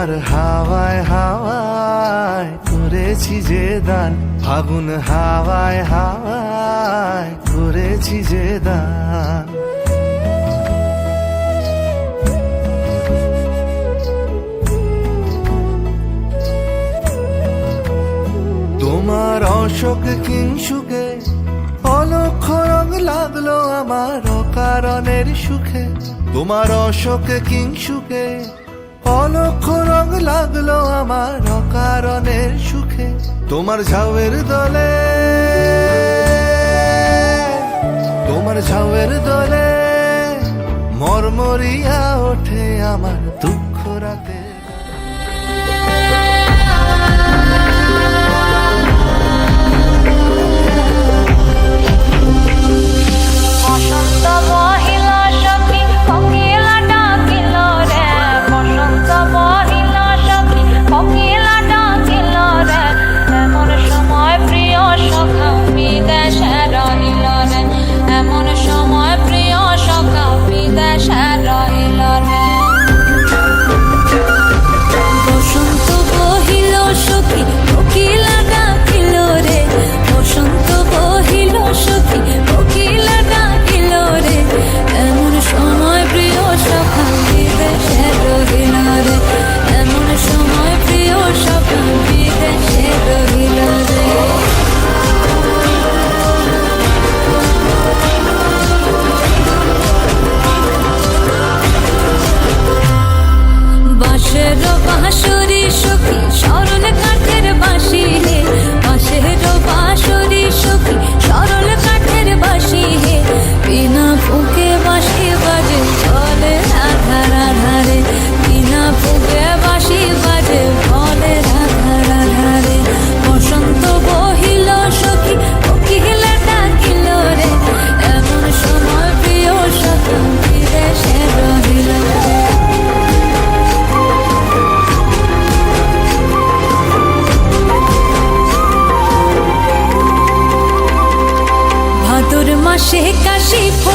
তোমার হাওয়ায় হাওয়ায় করেছি যে দান, ফাগুন হাওয়ায় হাওয়ায় করেছি যে দান। তোমার অশোক কিংসুকে অলক্ষ রং লাগল আমার অকারণের সুখে। তোমার অশোক কিংসুকে অলক্ষ রং লাগল আমার অকারণের সুখে। তোমার ঝাউয়ের দলে, তোমার ঝাউয়ের দলে মরমরিয়া ওঠে আমার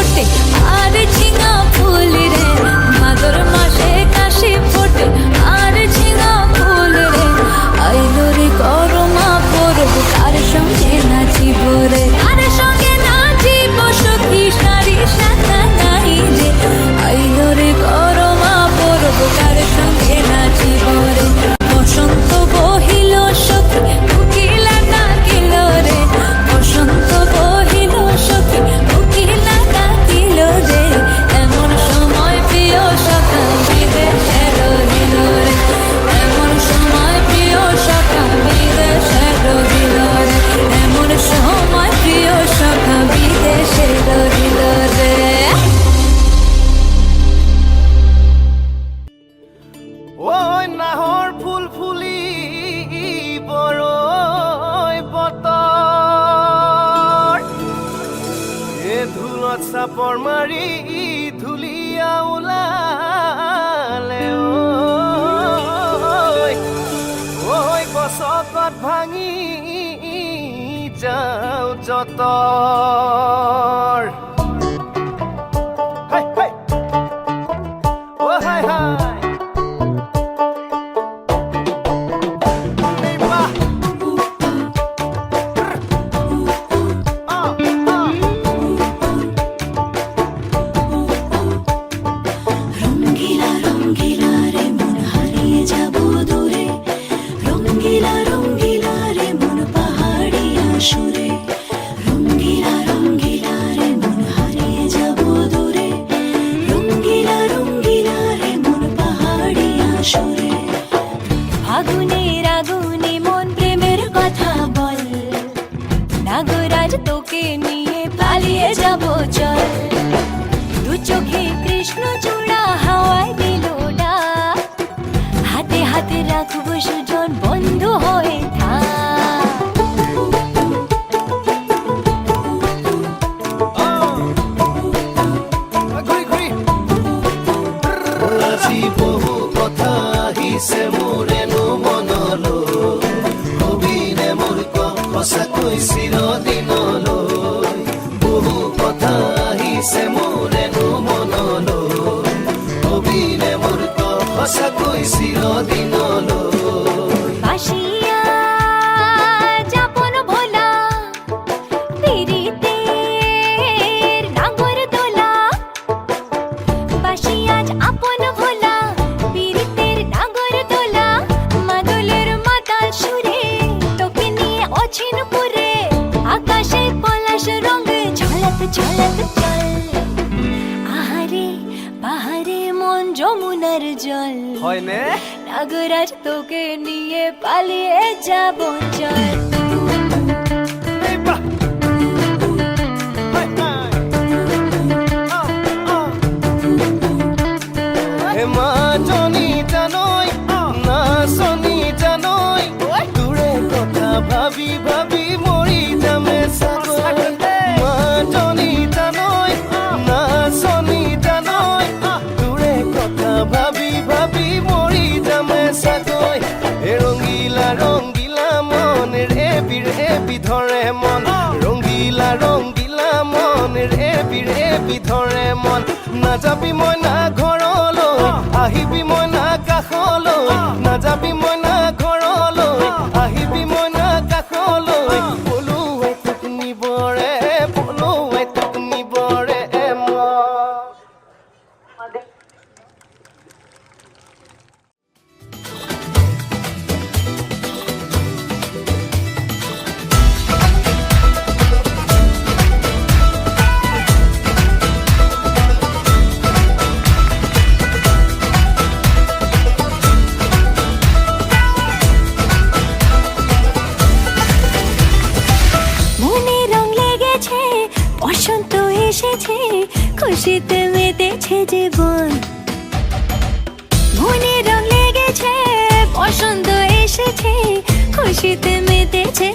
あて。আকাশে পলাশ রঙে ঝলক ঝলক চল আহারে পাহাড়ে মন যমুনার জল। হয় না। নাগরাজ তোকে নিয়ে পালিয়ে যাব চল। জানোই না শনি জানোই দূরে কথা ভাব রঙ্গিলা মন রেবি রেবি ধরে মন। রঙ্গিলা রঙ্গিলা মন রেবি রেবি ধৰে মন। নাযাবি মই না ঘৰলৈ আহিবি মই না কাষলৈ নাযাবি মই বসন্ত এসেছে খুশিতে মেতেছে জীবন। মনে রং লেগেছে বসন্ত এসেছে খুশিতে মেতেছে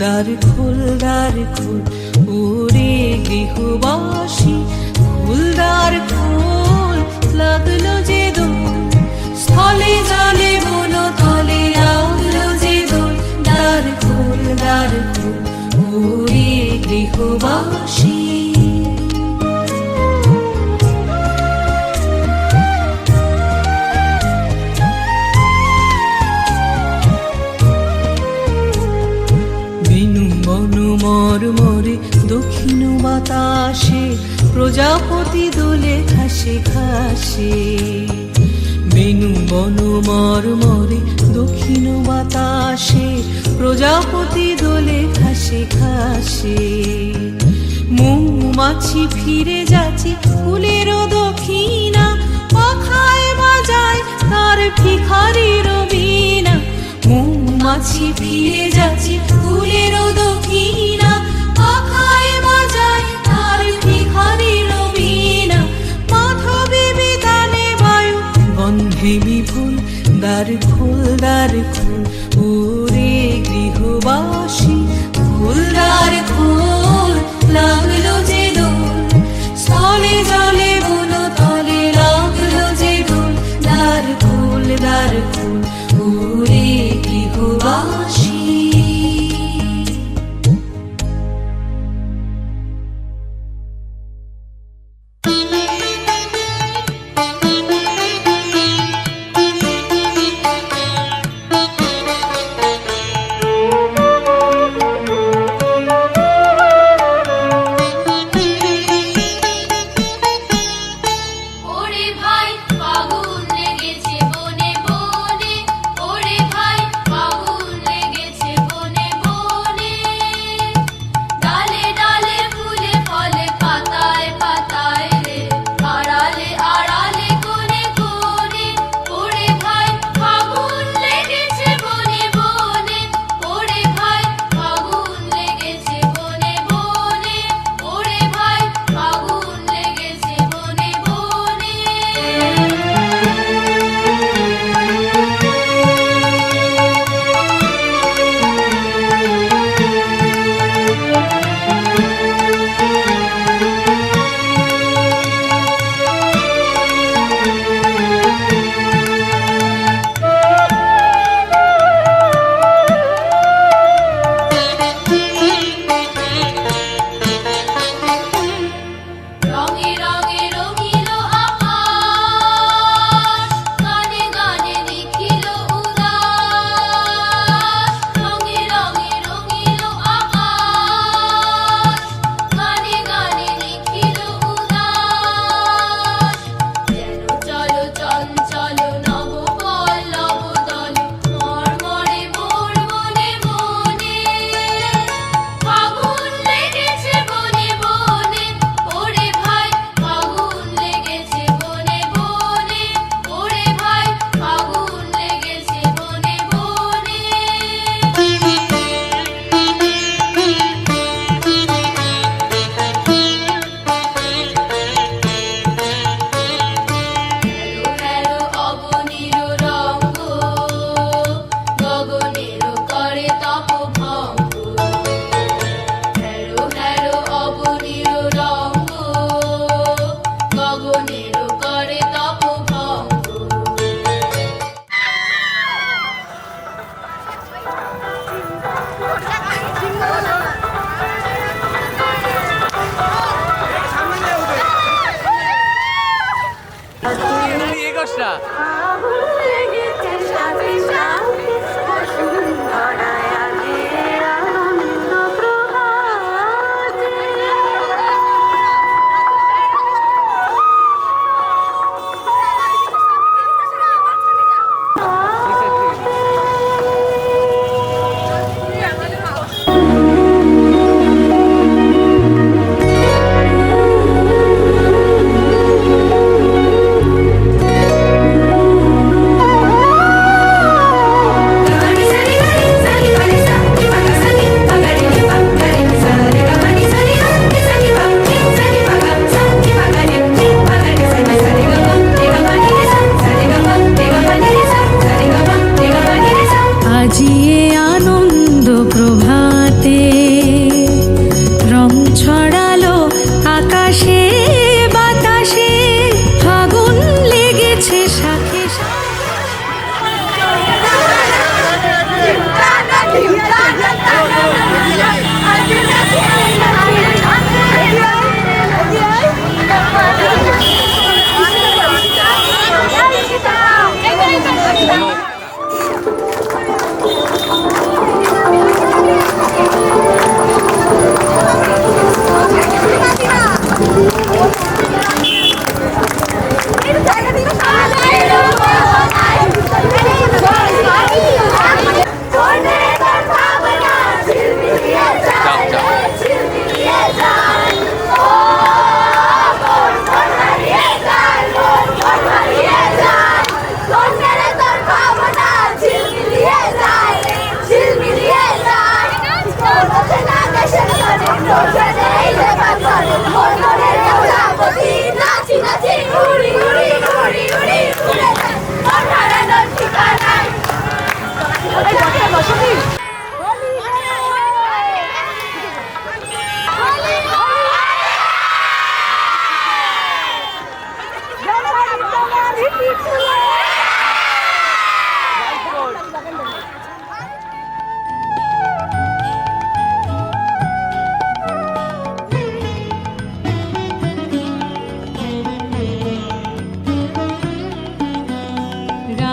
দ্বার ফুলদার দ্বার খোল ওরে গৃহবাসী। ফুলদার ফুল লাগল যে দোল, স্থলে জলে বলো তলে লাগল যে দোল। দ্বার ফুল দ্বার খুল গৃহবাসী। দক্ষিণ বাতাসে প্রজাপতি দোলে ঘাসে ঘাসে। বেনু বন মর মরে দক্ষিণ বাতাসে প্রজাপতি দোলে ঘাসে ঘাসে। মৌমাছি ফিরে যাচ্ছে ফুলের দক্ষিণা, পাখায় বাজায় তার ভিখারির বীণা। মৌমাছি ফিরে যাচ্ছে ফুলের দক্ষিণা।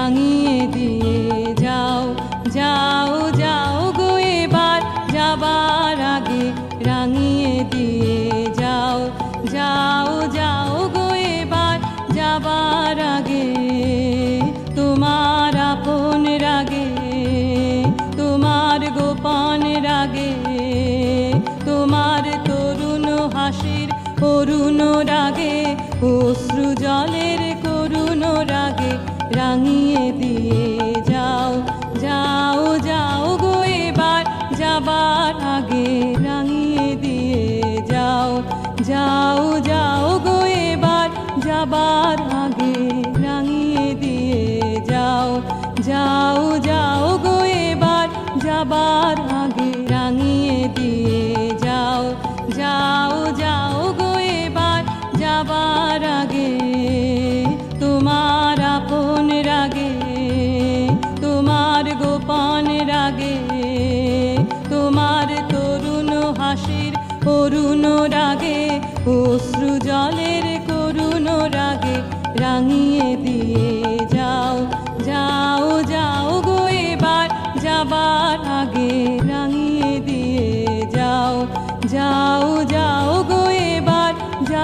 রাঙিয়ে দিয়ে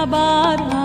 acabaram